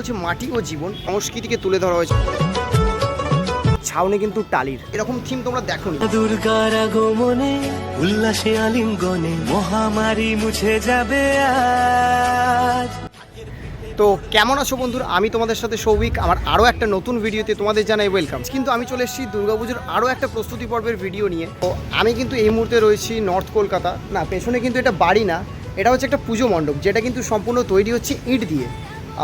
হচ্ছে মাটি ও জীবন সংস্কৃতিকে তুলে ধরা হয়েছে। ছাউনি কিন্তু টালির। এরকম থিম তোমরা দেখো দুর্গার আগমনে উল্লাসে আলিঙ্গনে মহামারী মুছে যাবে আজ। তো কেমন আছো বন্ধুরা? আমি তোমাদের সাথে সৌভিক। আমার আরও একটা নতুন ভিডিওতে তোমাদের জানাই ওয়েলকাম কিন্তু আমি চলে এসেছি দুর্গাপুজোর আরও একটা প্রস্তুতি পর্বের ভিডিও নিয়ে। তো আমি কিন্তু এই মুহূর্তে রয়েছি নর্থ কলকাতা। না পেছনে কিন্তু এটা বাড়ি না এটা হচ্ছে একটা পুজো মণ্ডপ যেটা কিন্তু সম্পূর্ণ তৈরি হচ্ছে ইট দিয়ে।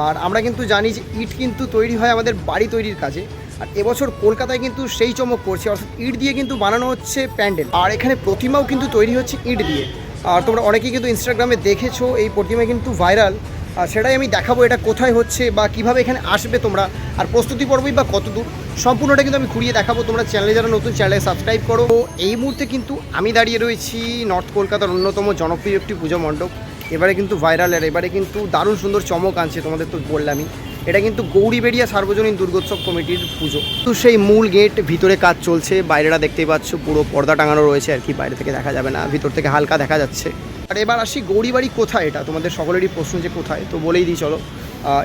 আর আমরা কিন্তু জানি যে ইট কিন্তু তৈরি হয় আমাদের বাড়ি তৈরির কাজে। আর এবছর কলকাতায় কিন্তু সেই চমক করছে অর্থাৎ ইট দিয়ে কিন্তু বানানো হচ্ছে প্যান্ডেল। আর এখানে প্রতিমাও কিন্তু তৈরি হচ্ছে ইট দিয়ে। আর তোমরা অনেকেই কিন্তু ইনস্টাগ্রামে দেখেছ, এই প্রতিমা কিন্তু ভাইরাল। আর সেটাই আমি দেখাবো এটা কোথায় হচ্ছে বা কীভাবে এখানে আসবে তোমরা। আর প্রস্তুতি পর্বই বা কত দূর, সম্পূর্ণটা কিন্তু আমি ঘুরিয়ে দেখাবো। তোমরা চ্যানেলে যারা নতুন চ্যানেলে সাবস্ক্রাইব করো। এই মুহূর্তে কিন্তু আমি দাঁড়িয়ে রয়েছি নর্থ কলকাতার অন্যতম জনপ্রিয় একটি পুজো মণ্ডপ। এবারে কিন্তু ভাইরাল আর এবারে কিন্তু দারুণ সুন্দর চমক আনছে তোমাদের তো বললামই। এটা কিন্তু গৌরীবেড়িয়া সার্বজনীন দুর্গোৎসব কমিটির পুজো। তো সেই মূল গেট ভিতরে কাজ চলছে বাইরেটা দেখতেই পাচ্ছ পুরো পর্দা টাঙানো রয়েছে আর কি, বাইরে থেকে দেখা যাবে না, ভিতর থেকে হালকা দেখা যাচ্ছে। আর এবার আসি গৌরীবাড়ি কোথায় এটা? তোমাদের সকলেরই প্রশ্ন যে কোথায়? তো বলেই দিই, চলো।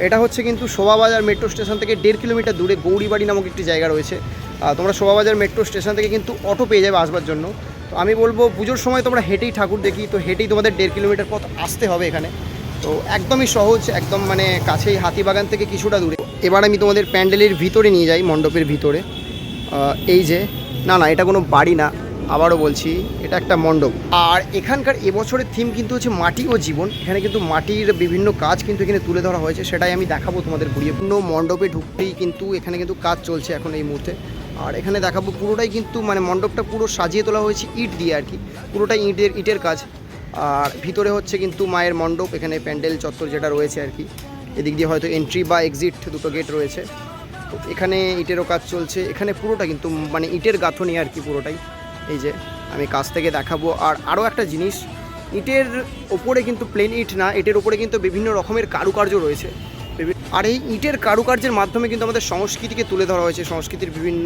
এটা হচ্ছে কিন্তু শোভাবাজার মেট্রো স্টেশন থেকে দেড় কিলোমিটার দূরে গৌরীবাড়ি নামক একটি জায়গা রয়েছে। তোমরা শোভাবাজার মেট্রো স্টেশন থেকে কিন্তু অটো পেয়ে যাবে আসবার জন্য। তো আমি বলব পুজোর সময় তোমরা হেঁটেই ঠাকুর দেখি, তো হেঁটেই তোমাদের দেড় কিলোমিটার পথ আসতে হবে এখানে। তো একদমই সহজ, একদম মানে কাছেই হাতিবাগান থেকে কিছুটা দূরে। এবার আমি তোমাদের প্যান্ডেলের ভিতরে নিয়ে যাই, মণ্ডপের ভিতরে। এই যে, না না, এটা কোনো বাড়ি না, আবারও বলছি, এটা একটা মণ্ডপ। আর এখানকার এবছরের থিম কিন্তু হচ্ছে মাটি ও জীবন। এখানে কিন্তু মাটির বিভিন্ন কাজ কিন্তু এখানে তুলে ধরা হয়েছে, সেটাই আমি দেখাবো তোমাদের ঘুরিয়ে। পূর্ণ মণ্ডপে ঢুকতেই কিন্তু এখানে কিন্তু কাজ চলছে এখন এই মুহূর্তে। আর এখানে দেখাবো পুরোটাই কিন্তু মানে মণ্ডপটা পুরো সাজিয়ে তোলা হয়েছে ইট দিয়ে আর কি। পুরোটাই ইটের ইটের কাজ। আর ভিতরে হচ্ছে কিন্তু মায়ের মণ্ডপ, এখানে প্যান্ডেল চত্বর যেটা রয়েছে আর কি। এদিক দিয়ে হয়তো এন্ট্রি বা এক্সিট দুটো গেট রয়েছে। তো এখানে ইটেরও কাজ চলছে। এখানে পুরোটা কিন্তু মানে ইটের গাঁথনি আর কি পুরোটাই। এই যে আমি কাছ থেকে দেখাবো। আর আরও একটা জিনিস, ইটের ওপরে কিন্তু প্লেন ইট না, ইটের ওপরে কিন্তু বিভিন্ন রকমের কারুকার্য রয়েছে। আর এই ইটের কারুকার্যের মাধ্যমে কিন্তু আমাদের সংস্কৃতিকে তুলে ধরা হয়েছে। সংস্কৃতির বিভিন্ন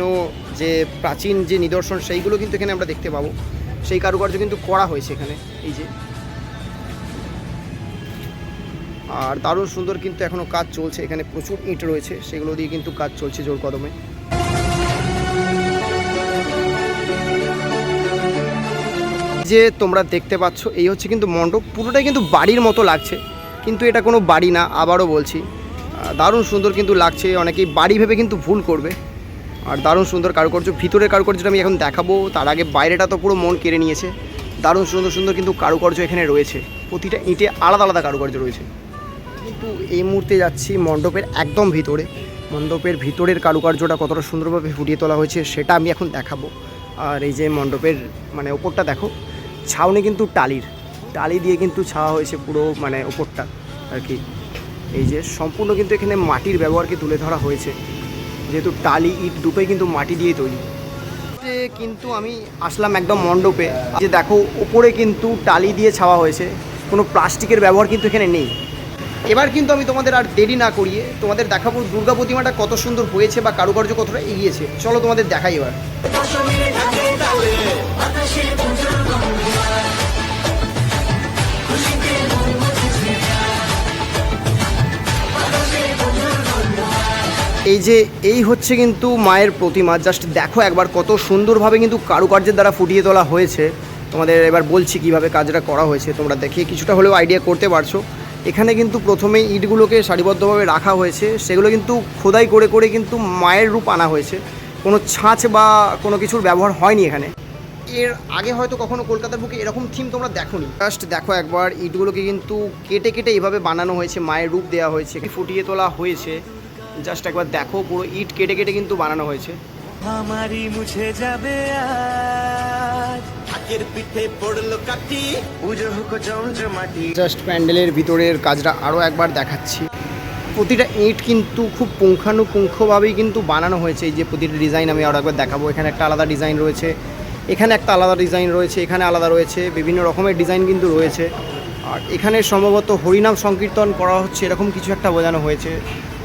যে প্রাচীন যে নিদর্শন, সেইগুলো কিন্তু এখানে আমরা দেখতে পাবো। সেই কারুকার্য কিন্তু করা হয়েছে এখানে, এই যে। আর দারুণ সুন্দর কিন্তু এখনও কাজ চলছে। এখানে প্রচুর ইট রয়েছে, সেগুলো দিয়ে কিন্তু কাজ চলছে জোর কদমে। যে তোমরা দেখতে পাচ্ছ, এই হচ্ছে কিন্তু মণ্ডপ। পুরোটাই কিন্তু বাড়ির মতো লাগছে। কিন্তু এটা কোনো বাড়ি না, আবারও বলছি। দারুণ সুন্দর কিন্তু লাগছে, অনেকেই বাড়ি ভেবে কিন্তু ভুল করবে। আর দারুণ সুন্দর কারুকার্য, ভিতরের কারুকার্যটা আমি এখন দেখাবো, তার আগে বাইরেটা তো পুরো মন কেড়ে নিয়েছে। দারুণ সুন্দর সুন্দর কিন্তু কারুকার্য এখানে রয়েছে, প্রতিটা ইঁটে আলাদা আলাদা কারুকার্য রয়েছে। কিন্তু এই মুহূর্তে যাচ্ছি মণ্ডপের একদম ভিতরে। মণ্ডপের ভিতরের কারুকার্যটা কতটা সুন্দরভাবে ফুটিয়ে তোলা হয়েছে, সেটা আমি এখন দেখাবো। আর এই যে মণ্ডপের মানে ওপরটা দেখো, ছাউনি কিন্তু টালির। টালি দিয়ে কিন্তু ছাওয়া হয়েছে পুরো মানে ওপরটা আর কি। এই যে সম্পূর্ণ কিন্তু এখানে মাটির ব্যবহারকে তুলে ধরা হয়েছে। যেহেতু টালি ইট দুটোই কিন্তু মাটি দিয়ে তৈরি। কিন্তু আমি আসলাম একদম মণ্ডপে, যে দেখো ওপরে কিন্তু টালি দিয়ে ছাওয়া হয়েছে। কোনো প্লাস্টিকের ব্যবহার কিন্তু এখানে নেই। এবার কিন্তু আমি তোমাদের আর দেরি না করিয়ে তোমাদের দেখাবো দুর্গা প্রতিমাটা কত সুন্দর হয়েছে বা কারুকার্য কতটা এগিয়েছে। চলো তোমাদের দেখাই এবার। এই যে, এই হচ্ছে কিন্তু মায়ের প্রতিমা। জাস্ট দেখো একবার কত সুন্দরভাবে কিন্তু কারুকার্যের দ্বারা ফুটিয়ে তোলা হয়েছে। তোমাদের এবার বলছি কীভাবে কাজটা করা হয়েছে, তোমরা দেখে কিছুটা হলেও আইডিয়া করতে পারছ। এখানে কিন্তু প্রথমে ইটগুলোকে সারিবদ্ধভাবে রাখা হয়েছে। সেগুলো কিন্তু খোদাই করে করে কিন্তু মায়ের রূপ আনা হয়েছে। কোনো ছাঁচ বা কোনো কিছুর ব্যবহার হয়নি এখানে। এর আগে হয়তো কখনো কলকাতার বুকে এরকম থিম তোমরা দেখোনি। জাস্ট দেখো একবার ইটগুলোকে কিন্তু কেটে কেটে এইভাবে বানানো হয়েছে, মায়ের রূপ দেওয়া হয়েছে, ফুটিয়ে তোলা হয়েছে। জাস্ট একবার দেখো পুরো ইট কেটে কেটে কিন্তু বানানো হয়েছে। মহামারী মুছে যাবে আজ। পিঠে পড়ল কাটি জাস্ট প্যান্ডেলের ভিতরের কাজটা আরও একবার দেখাচ্ছি। প্রতিটা ইট কিন্তু খুব পুঙ্খানুপুঙ্খভাবেই কিন্তু বানানো হয়েছে। এই যে প্রতিটা ডিজাইন আমি আরও একবার দেখাবো। এখানে একটা আলাদা ডিজাইন রয়েছে এখানে একটা আলাদা ডিজাইন রয়েছে এখানে আলাদা রয়েছে বিভিন্ন রকমের ডিজাইন কিন্তু রয়েছে। আর এখানে সম্ভবত হরিনাম সংকীর্তন করা হচ্ছে, এরকম কিছু একটা বোঝানো হয়েছে।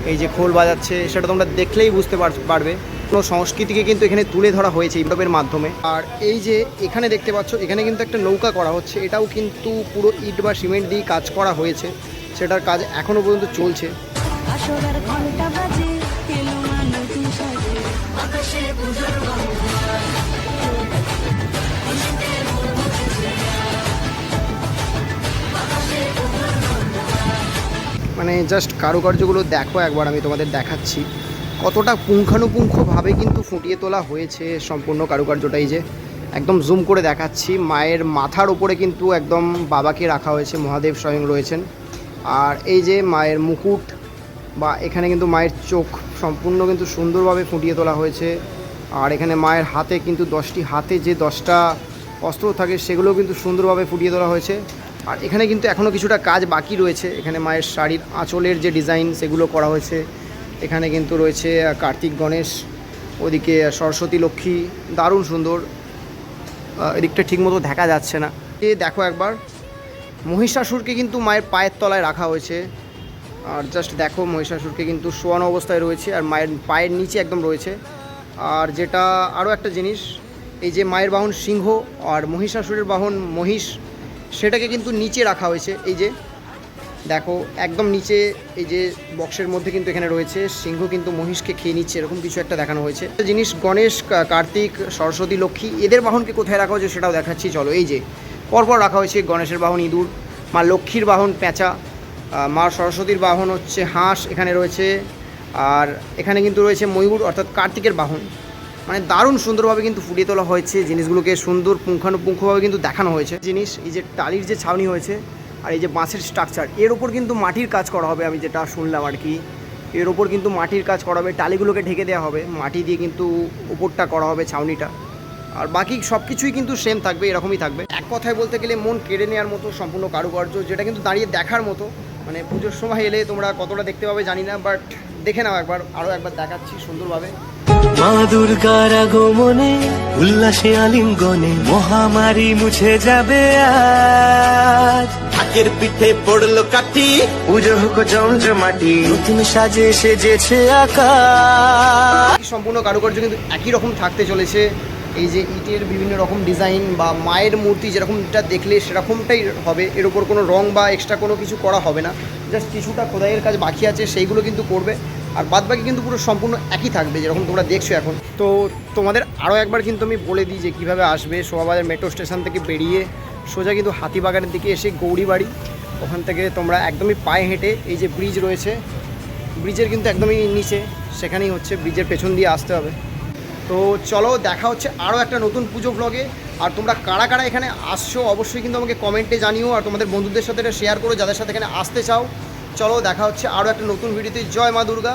এই যে খোল বাজাচ্ছে, সেটা তোমরা দেখলেই বুঝতে পার- পারবে। কোনো সংস্কৃতিকে কিন্তু এখানে তুলে ধরা হয়েছে ইউটিউবের মাধ্যমে। আর এই যে এখানে দেখতে পাচ্ছ, এখানে কিন্তু একটা নৌকা করা হচ্ছে, এটাও কিন্তু পুরো ইট বা সিমেন্ট দিয়ে কাজ করা হয়েছে। সেটার কাজ এখনও পর্যন্ত চলছে। ঘণ্টা বাজে মানে জাস্ট কারুকার্যগুলো দেখো একবার, আমি তোমাদের দেখাচ্ছি। কতটা পুঙ্খানুপুঙ্খভাবে কিন্তু ফুটিয়ে তোলা হয়েছে সম্পূর্ণ কারুকার্যটাই যে। একদম জুম করে দেখাচ্ছি। মায়ের মাথার উপরে কিন্তু একদম বাবাকে রাখা হয়েছে, মহাদেব স্বয়ং রয়েছেন। আর এই যে মায়ের মুকুট বা এখানে কিন্তু মায়ের চোখ সম্পূর্ণ কিন্তু সুন্দরভাবে ফুটিয়ে তোলা হয়েছে। আর এখানে মায়ের হাতে কিন্তু দশটি হাতে যে দশটা অস্ত্র থাকে, সেগুলোও কিন্তু সুন্দরভাবে ফুটিয়ে তোলা হয়েছে। আর এখানে কিন্তু এখনও কিছুটা কাজ বাকি রয়েছে। এখানে মায়ের শাড়ির আঁচলের যে ডিজাইন সেগুলো করা হয়েছে। এখানে কিন্তু রয়েছে কার্তিক গণেশ, ওদিকে সরস্বতী লক্ষ্মী, দারুণ সুন্দর। এদিকটা ঠিকমতো দেখা যাচ্ছে না। এ দেখো একবার, মহিষাসুরকে কিন্তু মায়ের পায়ের তলায় রাখা হয়েছে। আর জাস্ট দেখো মহিষাসুরকে কিন্তু শোয়ানো অবস্থায় রয়েছে আর মায়ের পায়ের নিচে একদম রয়েছে। আর যেটা আরও একটা জিনিস, এই যে মায়ের বাহন সিংহ আর মহিষাসুরের বাহন মহিষ সেটাকে কিন্তু নিচে রাখা হয়েছে, এই যে, দেখো, একদম নিচে, এই যে, বক্সের মধ্যে কিন্তু এখানে রয়েছে, সিংহ কিন্তু মহিষকে খেয়ে নিচ্ছে, এরকম কিছু একটা দেখানো হয়েছে। জিনিস, গণেশ কার্তিক, সরস্বতী, লক্ষ্মী, এদের বাহনকে কোথায় রাখা হয়েছে সেটাও দেখাচ্ছি, চলো, এই যে, পরপর রাখা হয়েছে গণেশের বাহন, ইঁদুর, মা লক্ষ্মীর বাহন পেঁচা মা সরস্বতীর বাহন হচ্ছে হাঁস, এখানে রয়েছে, আর এখানে কিন্তু রয়েছে ময়ূর, অর্থাৎ কার্তিকের বাহন। মানে দারুণ সুন্দরভাবে কিন্তু ফুটিয়ে তোলা হয়েছে, জিনিসগুলোকে সুন্দর পুঙ্খানুপুঙ্খভাবে কিন্তু দেখানো হয়েছে। জিনিস, এই যে টালির যে ছাউনি হয়েছে আর এই যে বাঁশের স্ট্রাকচার এর ওপর কিন্তু মাটির কাজ করা হবে আমি যেটা শুনলাম আর কি। এর ওপর কিন্তু মাটির কাজ করা হবে, টালিগুলোকে ঢেকে দেওয়া হবে, মাটি দিয়ে কিন্তু উপরটা করা হবে ছাউনিটা। আর বাকি সব কিছুই কিন্তু সেম থাকবে, এরকমই থাকবে। এক কথায় বলতে গেলে মন কেড়ে নেওয়ার মতো সম্পূর্ণ কারুকার্য, যেটা কিন্তু দাঁড়িয়ে দেখার মতো। মানে পুজোর সময় এলে তোমরা কতটা দেখতে পাবে জানি না বাট দেখে নাও একবার আরও একবার দেখাচ্ছি সুন্দরভাবে। মা দুর্গার আগমনে উল্লাসে আলিঙ্গনে মহামারী মুছে যাবে আজ। ঢাকের পিঠে পড়ল কাটি পুজো হোক জমজমাটি নতুন সাজে সেজেছে আকাশ। সম্পূর্ণ কারুকার্য কিন্তু একই রকম থাকতে চলেছে। এই যে ইটের বিভিন্ন রকম ডিজাইন বা মায়ের মূর্তি যেরকমটা দেখলে সেরকমটাই হবে, এর ওপর কোনো রং বা এক্সট্রা কোনো কিছু করা হবে না। জাস্ট কিছুটা খোদাইয়ের কাজ বাকি আছে, সেইগুলো কিন্তু করবে। আর বাদ বাকি কিন্তু পুরো সম্পূর্ণ একই থাকবে, যেরকম তোমরা দেখছ এখন। তো তোমাদের আরও একবার কিন্তু আমি বলে দিই যে কীভাবে আসবে। শোভাবাজার মেট্রো স্টেশন থেকে বেরিয়ে সোজা কিন্তু হাতিবাগানের দিকে এসে গৌরীবাড়ি। ওখান থেকে তোমরা একদমই পায়ে হেঁটে এই যে ব্রিজ রয়েছে ব্রিজের কিন্তু একদমই নিচে, সেখানেই হচ্ছে ব্রিজের পেছন দিয়ে আসতে হবে। তো চলো দেখা হচ্ছে আরও একটা নতুন পুজো ব্লগে আর তোমরা কারা কারা এখানে আসছো অবশ্যই কিন্তু আমাকে কমেন্টে জানিও আর তোমাদের বন্ধুদের সাথে এটা শেয়ার করো, যাদের সাথে এখানে আসতে চাও। চলো দেখা হচ্ছে আরও একটা নতুন ভিডিওতে জয় মা দুর্গা।